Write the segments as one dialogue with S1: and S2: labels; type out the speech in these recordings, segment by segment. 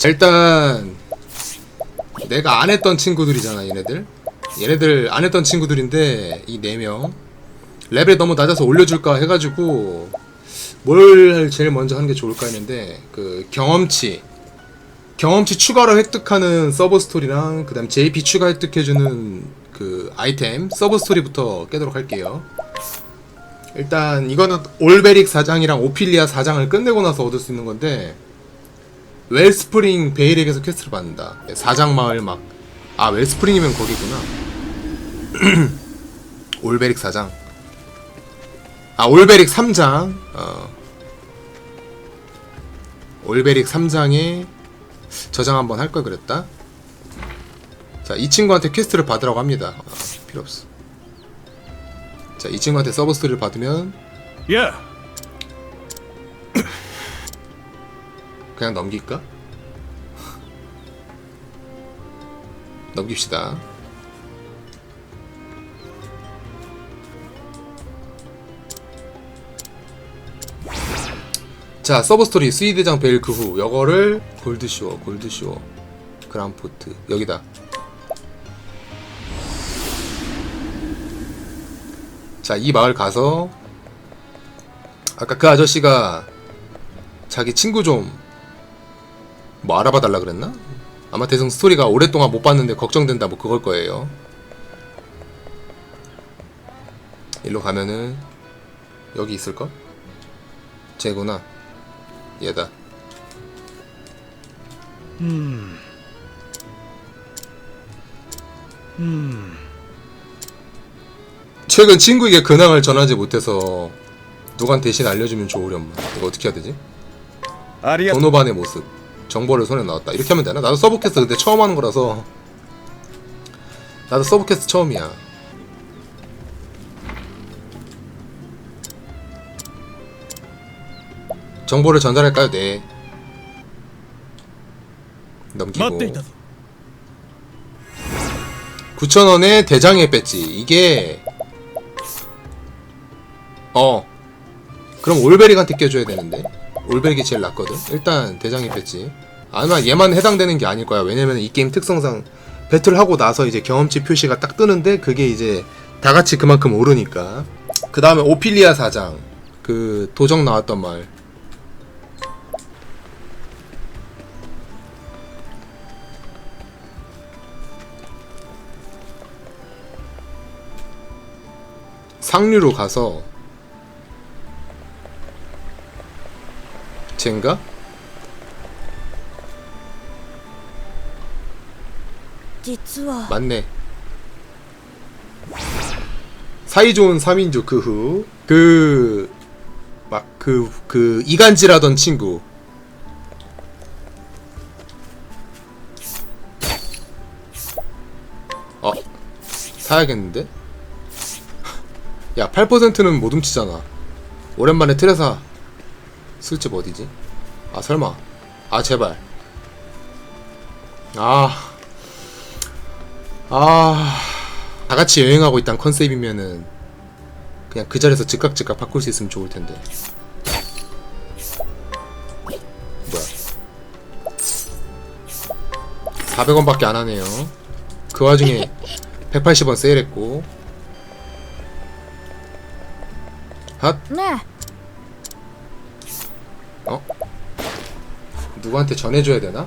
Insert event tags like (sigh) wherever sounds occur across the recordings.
S1: 자, 일단 내가 안 했던 친구들이잖아 얘네들. 얘네들 안 했던 친구들인데 이 네 명 레벨 너무 낮아서 올려줄까 해가지고 뭘 제일 먼저 하는 게 좋을까 했는데 그 경험치. 경험치 추가로 획득하는 서브 스토리랑 그다음 JP 추가 획득해주는 그 아이템 서브 스토리부터 깨도록 할게요. 일단 이거는 올베릭 사장이랑 오피리아 사장을 끝내고 나서 얻을 수 있는 건데 웰스프링 베일에게서 퀘스트를 받는다. 사장 마을 막. 아, 웰스프링이면 거기구나. (clears throat) 올베릭 사장. 아, 올베릭 3장. 어. 올베릭 3장에 저장 한번 할 걸 그랬다. 자, 이 친구한테 퀘스트를 받으라고 합니다. 아, 필요 없어. 자, 이 친구한테 서브 스토리를 받으면
S2: Yeah.
S1: 그냥 넘길까? 넘깁시다. 자, 서브 스토리 스위드장 베일 그후 여거를 골드쇼어, 골드쇼어, 그랑포트 여기다. 자, 이 마을 가서 아까 그 아저씨가 자기 친구 좀 뭐 알아봐 달라 그랬나? 아마 대성 스토리가 오랫동안 못 봤는데 걱정된다 뭐 그걸 거예요. 일로 가면은 여기 있을까? 쟤구나. 얘다. 음. 음. 최근 친구에게 근황을 전하지 못해서 누간 대신 알려주면 좋으련만. 이거 어떻게 해야 되지?
S2: 아리아...
S1: 번호반의 모습. 정보를 손에 넣었다. 이렇게 하면 되나? 나도 서브캐스트 근데 처음 하는 거라서. 나도 서브캐스트 처음이야. 정보를 전달할까요? 네. 넘기고. 9,000원에 대장의 배지. 이게 어. 그럼 올베리한테 껴줘야 되는데. 올베릭이 제일 낫거든? 일단 대장의 배지 아마 얘만 해당되는 게 아닐 거야. 왜냐면 이 게임 특성상 배틀하고 나서 이제 경험치 표시가 딱 뜨는데 그게 이제 다 같이 그만큼 오르니까. 그 다음에 오피리아 사장. 그 도적 나왔던 말. 상류로 가서
S3: 젠가?実は
S1: 맞네. 사이좋은 3인조 그 후, 그, 막, 그, 그, 이간질하던 친구. 어, 사야겠는데? (laughs) 야, 8%는 못 훔치잖아. 오랜만에 트레사. 술집 어디지? 아, 설마. 아, 제발. 아. 아, 다 같이 여행하고 있단 컨셉이면은 그냥 그 자리에서 즉각 즉각 바꿀 수 있으면 좋을 텐데. 뭐야? 400원밖에 안 하네요. 그 와중에 180원 세일했고. 핫,
S3: ね
S1: 어? 누구한테 전해줘야 되나?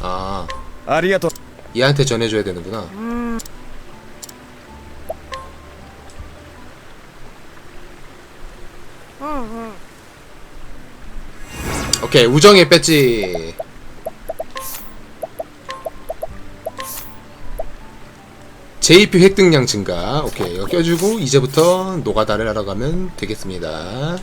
S1: 아.
S2: 아리가토.
S1: 얘한테 전해줘야 되는구나. 오케이 우정의 배지. JP 획득량 증가. 오케이, 이거 껴주고, 이제부터 노가다를 알아가면 되겠습니다.